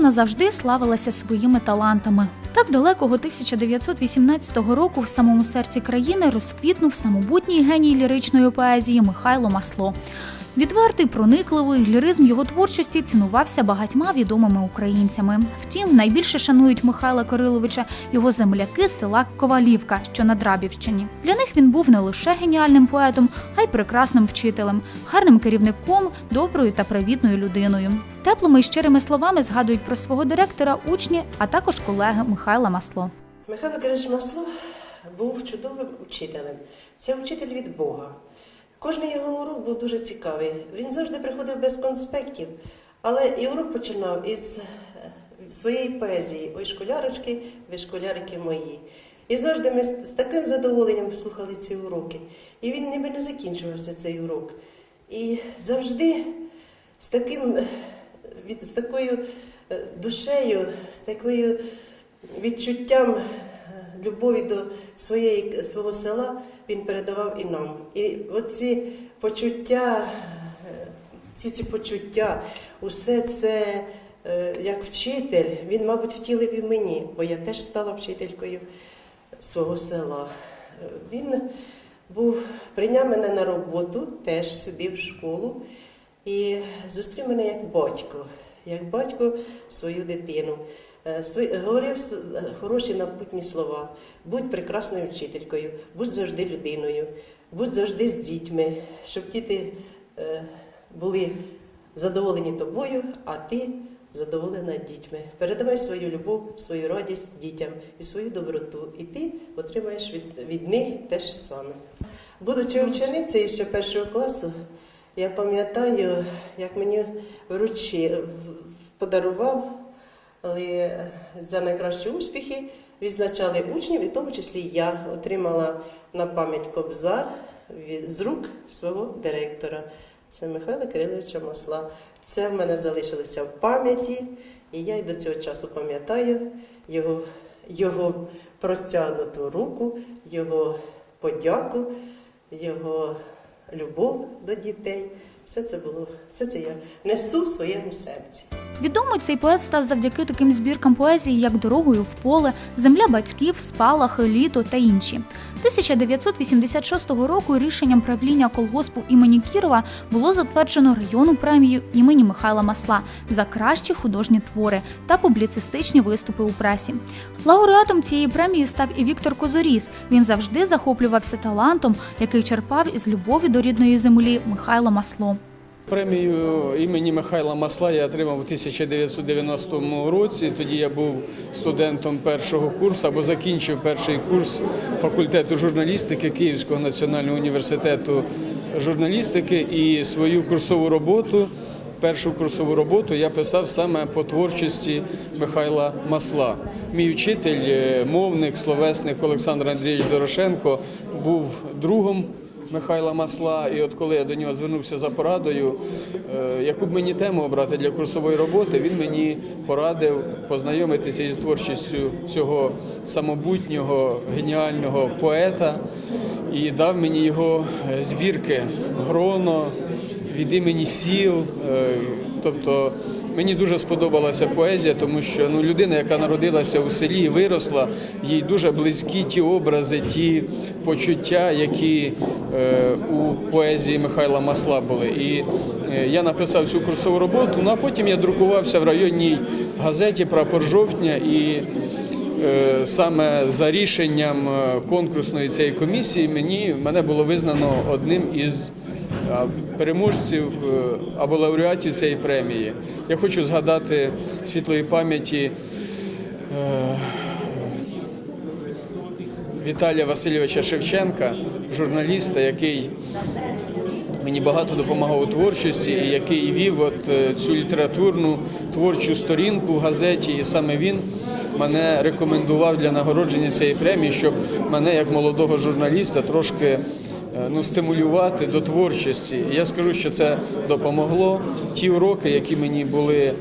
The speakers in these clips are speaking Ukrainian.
Черкащина завжди славилася своїми талантами. Так далекого 1918 року в самому серці країни розквітнув самобутній геній ліричної поезії Михайло Масло. Відвертий, проникливий ліризм його творчості цінувався багатьма відомими українцями. Втім, найбільше шанують Михайла Кириловича його земляки села Ковалівка, що на Драбівщині. Для них він був не лише геніальним поетом, а й прекрасним вчителем, гарним керівником, доброю та привітною людиною. Теплими і щирими словами згадують про свого директора учні, а також колеги Михайла Масло. Михайло Кирилович Масло був чудовим учителем. Це учитель від Бога. Кожний його урок був дуже цікавий. Він завжди приходив без конспектів, але і урок починав із е, своєї поезії Ой, школярочки, ви школярики мої. І завжди ми з таким задоволенням слухали ці уроки. І він ніби не закінчувався цей урок. І завжди з таким е, з такою е, душею, з такою відчуттям любові до своєї, свого села він передавав і нам. І оці почуття, всі ці почуття, усе це е, як вчитель, він, мабуть, втілив і мені, бо я теж стала вчителькою свого села. Він був, прийняв мене на роботу теж сюди, в школу, і зустрів мене як батько, як батько свою дитину. Е, Говорив е, хороші напутні слова. Будь прекрасною вчителькою, будь завжди людиною, будь завжди з дітьми, щоб діти е, були задоволені тобою, а ти задоволена дітьми. Передавай свою любов, свою радість дітям і свою доброту, і ти отримаєш від, від них те ж саме. Будучи ученицею ще першого класу, я пам'ятаю, як мені вручи, в- подарував але за найкращі успіхи відзначали учнів, і в тому числі я отримала на пам'ять кобзар з рук свого директора. Це Михайла Кириловича Масла. Це в мене залишилося в пам'яті, і я й до цього часу пам'ятаю його, його простягнуту руку, його подяку, його любов до дітей. Все це було, все це я несу в своєму серці. Відомий цей поет став завдяки таким збіркам поезії, як Дорогою в поле, Земля батьків, Спалахи, Літо та інші. 1986 року рішенням правління колгоспу імені Кірова було затверджено районну премію імені Михайла Масла за кращі художні твори та публіцистичні виступи у пресі. Лауреатом цієї премії став і Віктор Козоріс. Він завжди захоплювався талантом, який черпав із любові до рідної землі Михайло Масло. Премію імені Михайла Масла я отримав у 1990 році. Тоді я був студентом першого курсу або закінчив перший курс факультету журналістики Київського національного університету журналістики і свою курсову роботу. Першу курсову роботу я писав саме по творчості Михайла Масла. Мій вчитель, е, мовник, словесник Олександр Андрійович Дорошенко був другом Михайла Масла. І от коли я до нього звернувся за порадою, е, яку б мені тему обрати для курсової роботи, він мені порадив познайомитися із творчістю цього самобутнього геніального поета і дав мені його е, збірки Гроно від імені сіл. е, Тобто мені дуже сподобалася поезія, тому що ну, людина, яка народилася у селі і виросла, їй дуже близькі ті образи, ті почуття, які е, у поезії Михайла Масла були. І е, я написав цю курсову роботу, ну а потім я друкувався в районній газеті Прапор жовтня і. Е, Саме за рішенням е, конкурсної цієї комісії мені мене було визнано одним із переможців е, або лауреатів цієї премії. Я хочу згадати світлої пам'яті е, Віталія Васильовича Шевченка, журналіста, який мені багато допомагав у творчості, і який вів от е, цю літературну творчу сторінку в газеті, і саме він мене рекомендував для нагородження цієї премії, щоб мене як молодого журналіста трошки ну, стимулювати до творчості. Я скажу, що це допомогло. Ті уроки, які мені були е,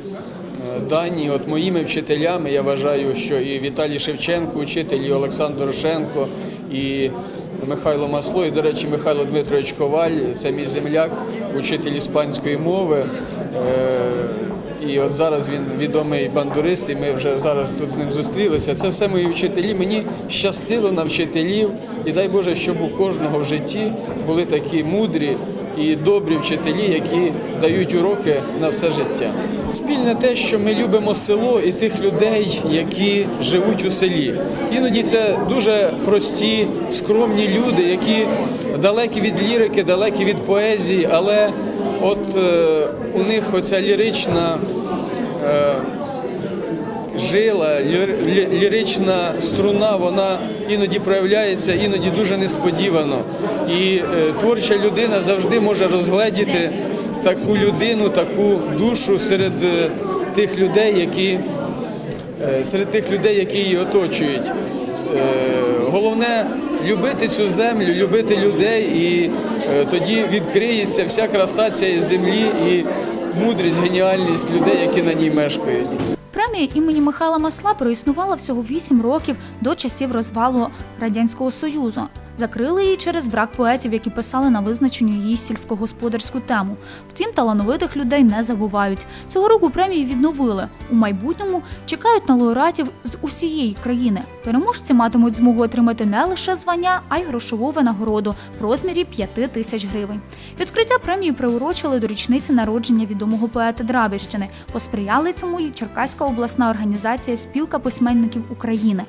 дані от моїми вчителями, я вважаю, що і Віталій Шевченко, учитель, і Олександр Дорошенко, і Михайло Масло, і, до речі, Михайло Дмитрович Коваль, це мій земляк, учитель іспанської мови. І от зараз він відомий бандурист, і ми вже зараз тут з ним зустрілися. Це все мої вчителі. Мені щастило на вчителів, і дай Боже, щоб у кожного в житті були такі мудрі і добрі вчителі, які дають уроки на все життя. Спільне те, що ми любимо село і тих людей, які живуть у селі. Іноді це дуже прості, скромні люди, які далекі від лірики, далекі від поезії, але от е, у них оця лірична. Е, жила, лір- лірична струна, вона іноді проявляється, іноді дуже несподівано. І е, творча людина завжди може розгледіти таку людину, таку душу серед е, тих людей, які е, серед тих людей, які її оточують. Е, Головне любити цю землю, любити людей, і е, тоді відкриється вся краса цієї землі і мудрість, геніальність людей, які на ній мешкають. Премія імені Михайла Масла проіснувала всього 8 років до часів розвалу Радянського Союзу. Закрили її через брак поетів, які писали на визначенню її сільськогосподарську тему. Втім, талановитих людей не забувають. Цього року премію відновили. У майбутньому чекають на лауреатів з усієї країни. Переможці матимуть змогу отримати не лише звання, а й грошову винагороду в розмірі 5 тисяч гривень. Відкриття премії приурочили до річниці народження відомого поета Драбівщини. Посприяли цьому і Черкаська обласна організація Спілка письменників України.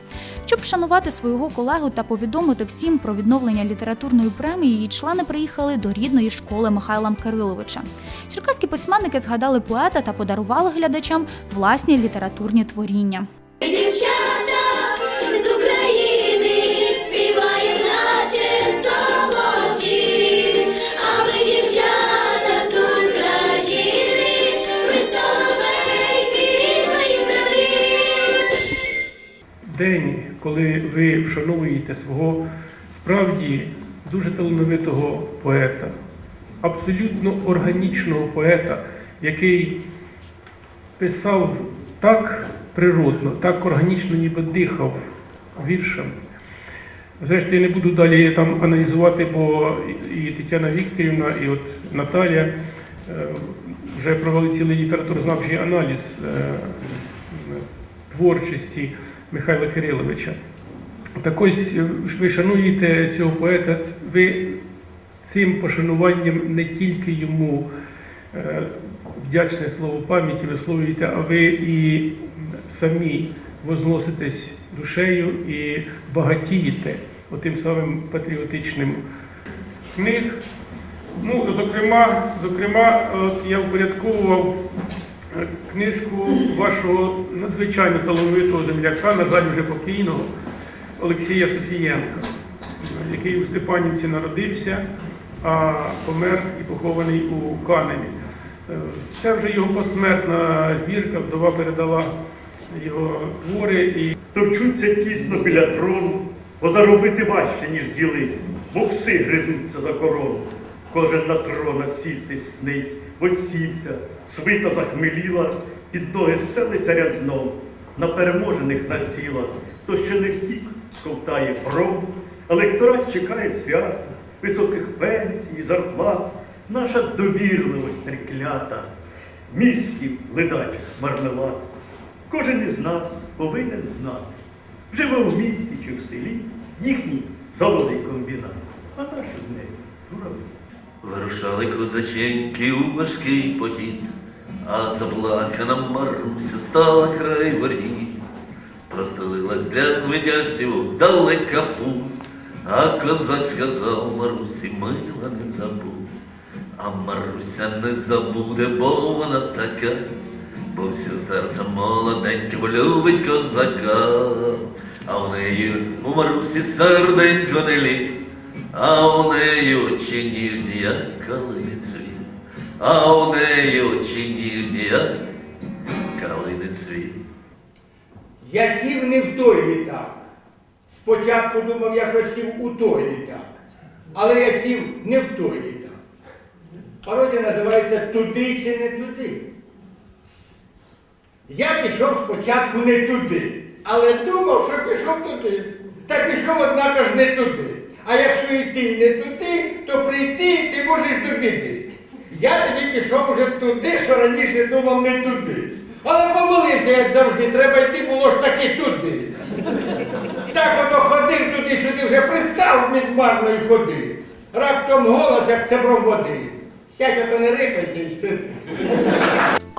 Щоб вшанувати свого колегу та повідомити всім про відновлення літературної премії, її члени приїхали до рідної школи Михайла Кириловича. Черкаські письменники згадали поета та подарували глядачам власні літературні творіння. Дівчата з України співають, наче солов'ї, а ми дівчата з України, ми соловейки рідної землі. день, коли ви вшановуєте свого справді дуже талановитого поета, абсолютно органічного поета, який писав так природно, так органічно, ніби дихав віршем. Зрештою, я не буду далі там аналізувати, бо і Тетяна Вікторівна, і от Наталія е, вже провели цілий літературознавчий аналіз е, творчості Михайла Кириловича. Так ось е, ви шануєте цього поета, ви цим пошануванням не тільки йому е, вдячне слово пам'яті висловлюєте, а ви і самі возноситесь душею і багатієте отим самим патріотичним книг. Ну, зокрема, зокрема, я впорядковував е, книжку вашого надзвичайно талановитого земляка, на жаль, вже покійного Олексія Софієнка, який у Степанівці народився, а помер і похований у Каневі. Е, Це вже його посмертна збірка, вдова передала його твори і Товчуться тісно біля трону, бо заробити важче, ніж ділити, бо пси гризуться за корону. Кожен на тронах сісти снить, бо сівся, свита захмеліла, під ноги стелиться рядном, на переможених насіла, хто ще не втік, ковтає пром, електорат чекає свята, високих пенсій, зарплат, наша довірливость треклята, мізків ледач мармелад. Кожен із нас повинен знати, живе в місті чи в селі, їхній заводий комбінат, а наші в неї журавлі. Вирушали козаченьки у важкий похід, а заплакана Маруся стала край воріт. Простелилась для звитяжців далека путь, а козак сказав Марусі, мила не забудь. А Маруся не забуде, бо вона така, бо все серце молоденьке любить козака, а в неї у Марусі серденько не літ, а у неї очі ніжні, як калини цвіт, а у неї очі ніжні, як калини цвіт. Я сів не в той літак. Спочатку думав я, що сів у той літак. Але я сів не в той літак. Пародія називається Туди чи не туди. Я пішов спочатку не туди, але думав, що пішов туди. Та пішов, однако ж не туди. А якщо йти не туди, то прийти ти можеш до біди. Я тоді пішов уже туди, що раніше думав не туди. Але помолився, як завжди, треба йти було ж таки туди. Так ото ходив туди-сюди, вже пристав від марної ходи. Раптом голос, як цебром води. Сядь, ото не рипайся і сиди.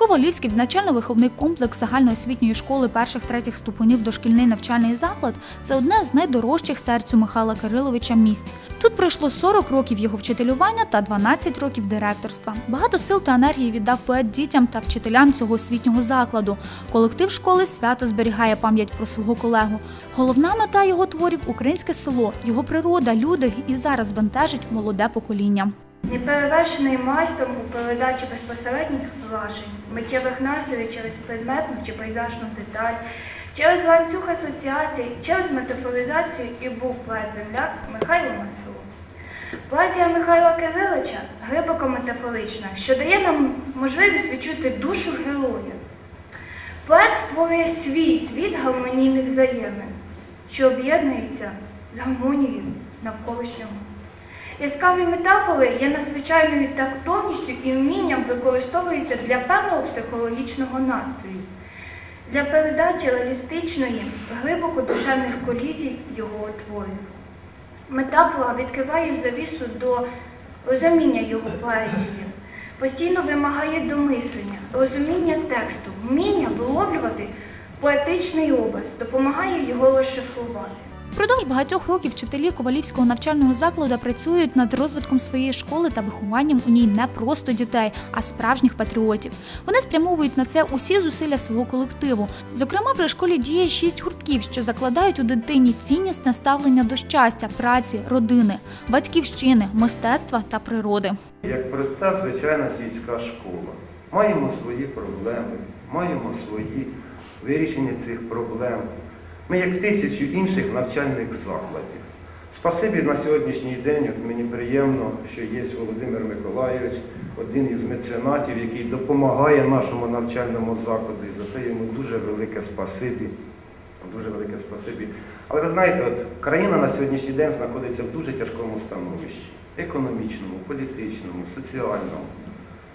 Ковалівський навчально-виховний комплекс загальноосвітньої школи перших-третіх ступенів дошкільний навчальний заклад це одне з найдорожчих серцю Михайла Кириловича місць. Тут пройшло 40 років його вчителювання та 12 років директорства. Багато сил та енергії віддав поет дітям та вчителям цього освітнього закладу. Колектив школи свято зберігає пам'ять про свого колегу. Головна мета його творів українське село, його природа, люди і зараз бентежить молоде покоління. Неперевершений майстром у передачі безпосередніх вражень, миттєвих настроїв через предметну чи пейзажну деталь, через ланцюг асоціацій, через метафоризацію і був поет-земляк Михайло Масло. Поезія Михайла Кирилича глибоко метафорична, що дає нам можливість відчути душу героя. Поет створює свій світ гармонійних взаємин, що об'єднується з гармонією навколишнього. Яскраві метафори є надзвичайною тактовністю і вмінням використовуються для певного психологічного настрою, для передачі реалістичної, глибоко душевних колізій його творів. Метафора відкриває завісу до розуміння його поезії, постійно вимагає домислення, розуміння тексту, вміння виловлювати поетичний образ, допомагає його розшифрувати. Впродовж багатьох років вчителі Ковалівського навчального закладу працюють над розвитком своєї школи та вихованням у ній не просто дітей, а справжніх патріотів. Вони спрямовують на це усі зусилля свого колективу. Зокрема, при школі діє шість гуртків, що закладають у дитині ціннісне ставлення до щастя, праці, родини, батьківщини, мистецтва та природи. Як проста звичайна сільська школа. Маємо свої проблеми, маємо свої вирішення цих проблем. Ми як тисячу інших навчальних закладів. Спасибі на сьогоднішній день, от мені приємно, що є Володимир Миколайович, один із меценатів, який допомагає нашому навчальному закладу. І за це йому дуже велике спасибі. Дуже велике спасибі. Але ви знаєте, от країна на сьогоднішній день знаходиться в дуже тяжкому становищі економічному, політичному, соціальному.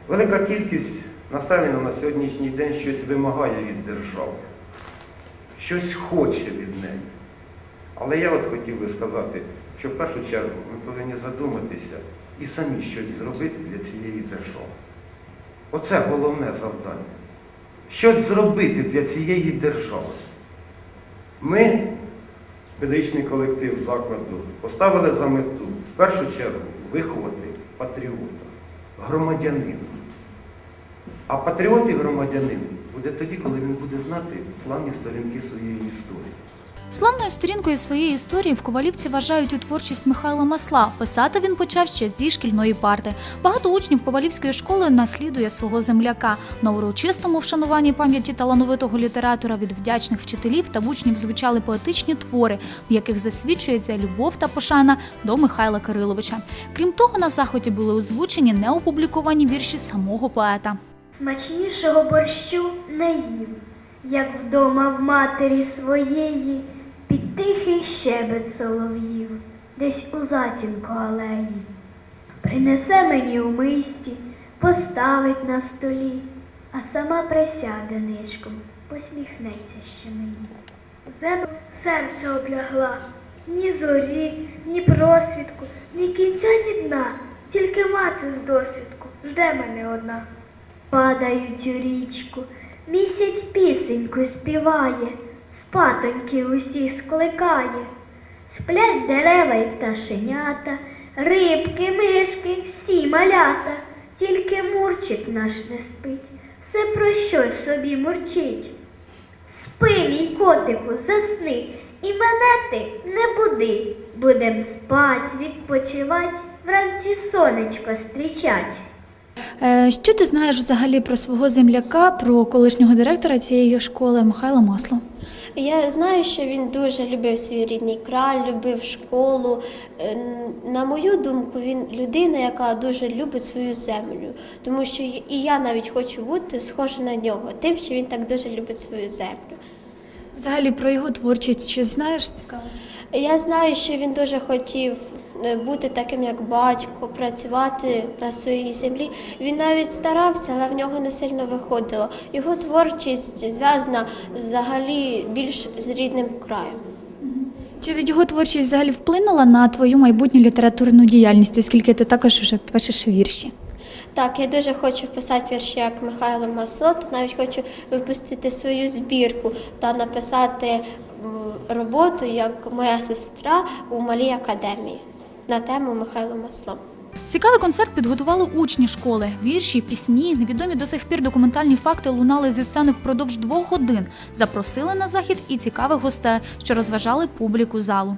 Велика кількість населення на сьогоднішній день щось вимагає від держави, щось хоче від неї. Але я от хотів би сказати, що в першу чергу ми повинні задуматися і самі щось зробити для цієї держави. Оце головне завдання. Щось зробити для цієї держави. Ми, педагогічний колектив закладу, поставили за мету в першу чергу виховати патріота, громадянина. А патріот і громадянин буде тоді, коли він буде знати славні сторінки своєї історії. Славною сторінкою своєї історії в Ковалівці вважають у творчість Михайла Масла. Писати він почав ще зі шкільної парти. Багато учнів Ковалівської школи наслідує свого земляка. На урочистому вшануванні пам'яті талановитого літератора від вдячних вчителів та учнів звучали поетичні твори, в яких засвідчується любов та пошана до Михайла Кириловича. Крім того, на заході були озвучені неопубліковані вірші самого поета. Смачнішого борщу не їв, як вдома в матері своєї, під тихий щебет солов'їв, десь у затінку алеї. Принесе мені у мисті, поставить на столі, а сама присяде нишком, посміхнеться ще мені. Земля серце облягла, ні зорі, ні просвідку, ні кінця, ні дна, тільки мати з досвідку жде мене одна. Падають у річку, місяць пісеньку співає, спатоньки усіх скликає. Сплять дерева й пташенята, рибки, мишки, всі малята, тільки мурчик наш не спить, все про щось собі мурчить. Спи, мій котику, засни, і мене ти не буди. Будем спать, відпочивать, вранці сонечко стрічать. Е, Що ти знаєш взагалі про свого земляка, про колишнього директора цієї школи Михайла Масло? Я знаю, що він дуже любив свій рідний край, любив школу. Е, На мою думку, він людина, яка дуже любить свою землю. Тому що і я навіть хочу бути схожа на нього, тим, що він так дуже любить свою землю. Взагалі про його творчість щось знаєш цікаво? Я знаю, що він дуже хотів бути таким, як батько, працювати на своїй землі. Він навіть старався, але в нього не сильно виходило. Його творчість зв'язана взагалі більш з рідним краєм. Чи його творчість взагалі вплинула на твою майбутню літературну діяльність, оскільки ти також вже пишеш вірші? Так, я дуже хочу писати вірші як Михайло Масло, та навіть хочу випустити свою збірку та написати роботу як моя сестра у малій академії на тему Михайло Масло. Цікавий концерт підготували учні школи. Вірші, пісні, невідомі до сих пір документальні факти лунали зі сцени впродовж двох годин. Запросили на захід і цікавих гостей, що розважали публіку залу.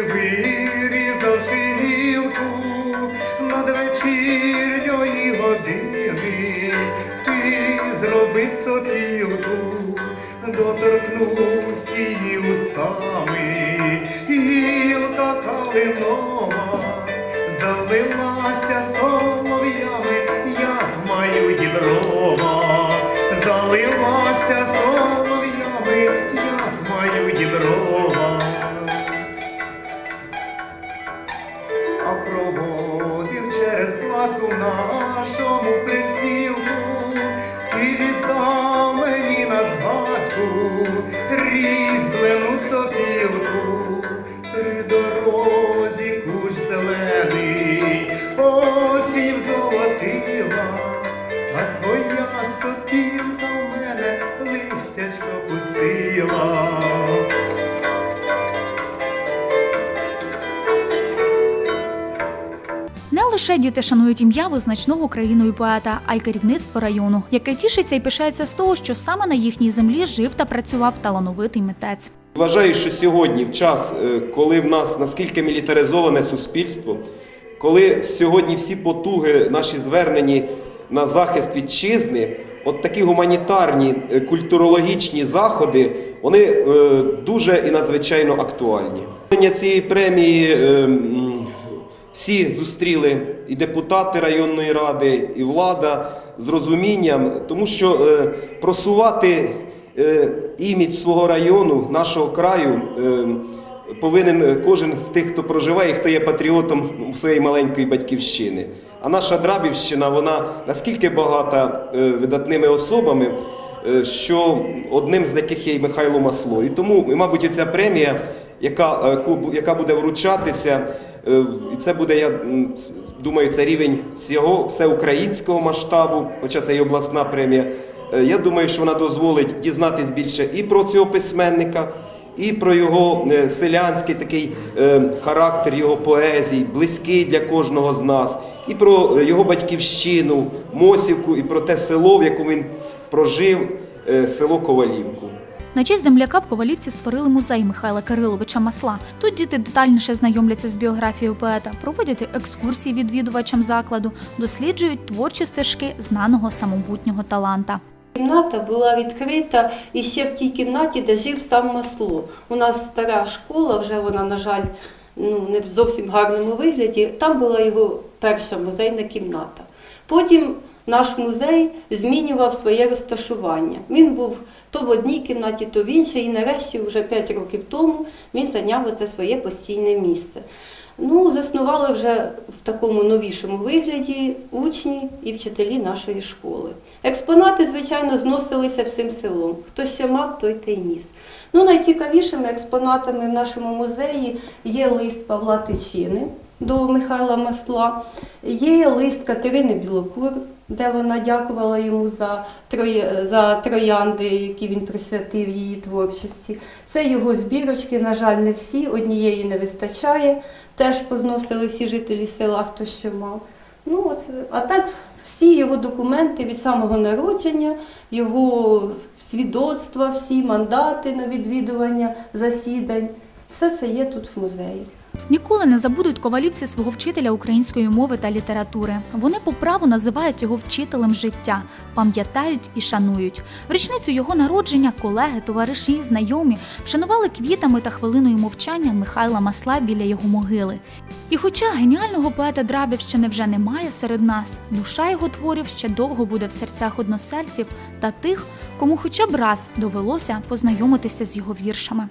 Калини вирізавши гілку надвечірньої години, ти зробив дорозі кущ зелений, осінь золотила, а твоя сопілка в мене листячко пустила. Не лише діти шанують ім'я визначного країною поета, а й керівництво району, яке тішиться і пишається з того, що саме на їхній землі жив та працював талановитий митець. Вважаю, що сьогодні, в час, е, коли в нас наскільки мілітаризоване суспільство, коли сьогодні всі потуги наші звернені на захист вітчизни, от такі гуманітарні е, культурологічні заходи, вони е, дуже і надзвичайно актуальні. Цієї премії всі зустріли і депутати районної ради, і влада з розумінням, тому що просувати імідж свого району, нашого краю, е, повинен кожен з тих, хто проживає, хто є патріотом своєї маленької батьківщини. А наша Драбівщина, вона наскільки багата е, видатними особами, е, що одним з яких є і Михайло Масло. І тому, мабуть, ця премія, яка, е, яка буде вручатися, е, і це буде, я думаю, це рівень всього всеукраїнського масштабу, хоча це і обласна премія. Е, Я думаю, що вона дозволить дізнатись більше і про цього письменника, і про його е, селянський такий е, характер, його поезії, близький для кожного з нас, і про його батьківщину, Мосівку, і про те село, в якому він прожив, село Ковалівку. На честь земляка в Ковалівці створили музей Михайла Кириловича Масла. Тут діти детальніше знайомляться з біографією поета, проводять екскурсії відвідувачам закладу, досліджують творчі стежки знаного самобутнього таланта. Кімната була відкрита і ще в тій кімнаті, де жив сам масло. У нас стара школа, вже вона, на жаль, ну, не в зовсім гарному вигляді. Там була його перша музейна кімната. Потім наш музей змінював своє розташування. Він був то в одній кімнаті, то в іншій, і нарешті, вже 5 років тому, він зайняв оце своє постійне місце. Ну, заснували вже в такому новішому вигляді учні і вчителі нашої школи. Експонати, звичайно, зносилися всім селом. Хто що мав, той те й ніс. Ну, найцікавішими експонатами в нашому музеї є лист Павла Тичини до Михайла Масла, є лист Катерини Білокур, де вона дякувала йому за, за троянди, які він присвятив її творчості. Це його збірочки, на жаль, не всі, однієї не вистачає. Теж позносили всі жителі села, хто ще мав. Ну, оце. А так всі його документи від самого народження, його свідоцтва, всі мандати на відвідування засідань, все це є тут в музеї. Ніколи не забудуть ковалівці свого вчителя української мови та літератури. Вони по праву називають його вчителем життя, пам'ятають і шанують. В річницю його народження колеги, товариші, знайомі вшанували квітами та хвилиною мовчання Михайла Масла біля його могили. І хоча геніального поета Драбівщини вже немає серед нас, душа його творів ще довго буде в серцях односельців та тих, кому хоча б раз довелося познайомитися з його віршами.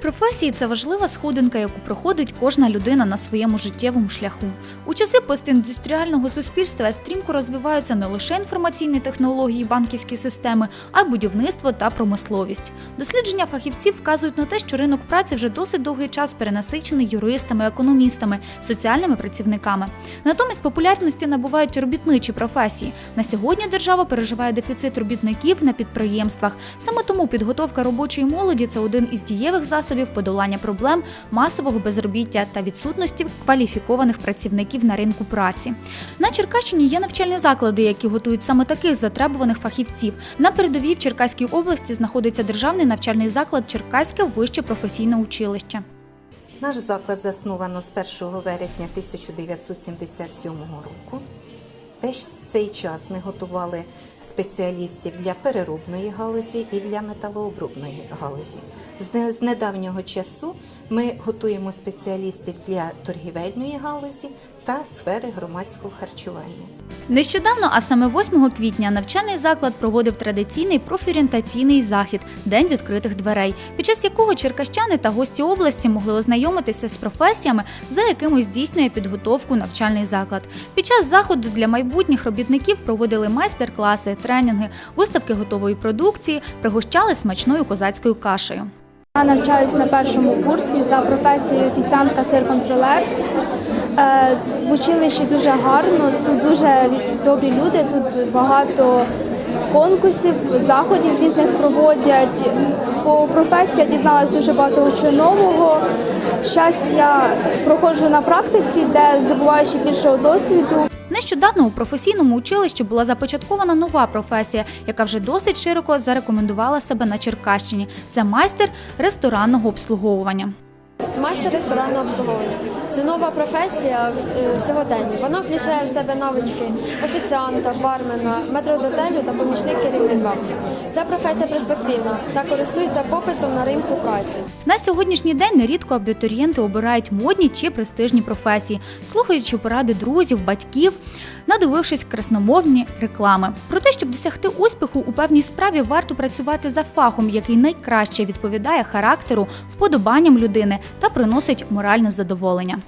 Професії це важлива сходинка, яку проходить кожна людина на своєму життєвому шляху. У часи постіндустріального суспільства стрімко розвиваються не лише інформаційні технології, банківські системи, а й будівництво та промисловість. Дослідження фахівців вказують на те, що ринок праці вже досить довгий час перенасичений юристами, економістами, соціальними працівниками. Натомість популярності набувають робітничі професії. На сьогодні держава переживає дефіцит робітників на підприємствах. Саме тому підготовка робочої молоді це один із дієвих засобів подолання проблем масового безробіття та відсутності кваліфікованих працівників на ринку праці. На Черкащині є навчальні заклади, які готують саме таких затребуваних фахівців. На передовій в Черкаській області знаходиться державний навчальний заклад Черкаське вище професійне училище. Наш заклад засновано з 1 вересня 1977 року. Весь цей час ми готували спеціалістів для переробної галузі і для металообробної галузі. З не- З недавнього часу ми готуємо спеціалістів для торгівельної галузі та сфери громадського харчування. Нещодавно, а саме 8 квітня, навчальний заклад проводив традиційний профорієнтаційний захід День відкритих дверей, під час якого черкащани та гості області могли ознайомитися з професіями, за якими здійснює підготовку навчальний заклад. Під час заходу для майбутніх робітників проводили майстер-класи, тренінги, виставки готової продукції, пригощали смачною козацькою кашею. Я навчаюсь на першому курсі за професією офіціантка сир-контролер. Е, В училищі дуже гарно, тут дуже добрі люди, тут багато конкурсів, заходів різних проводять. По професії я дізналась дуже багато чого нового. Зараз я проходжу на практиці, де здобуваю ще більшого досвіду. Нещодавно у професійному училищі була започаткована нова професія, яка вже досить широко зарекомендувала себе на Черкащині. Це майстер ресторанного обслуговування. Майстер ресторанного обслуговування це нова професія в- в. Вона включає в себе навички офіціанта, бармена, метродотелю та помічник керівника. Ця професія перспективна та користується попитом на ринку праці. На сьогоднішній день нерідко абітурієнти обирають модні чи престижні професії, слухаючи поради друзів, батьків, надивившись красномовні реклами. Про те, щоб досягти успіху у певній справі, варто працювати за фахом, який найкраще відповідає характеру, вподобанням людини та приносить моральне задоволення.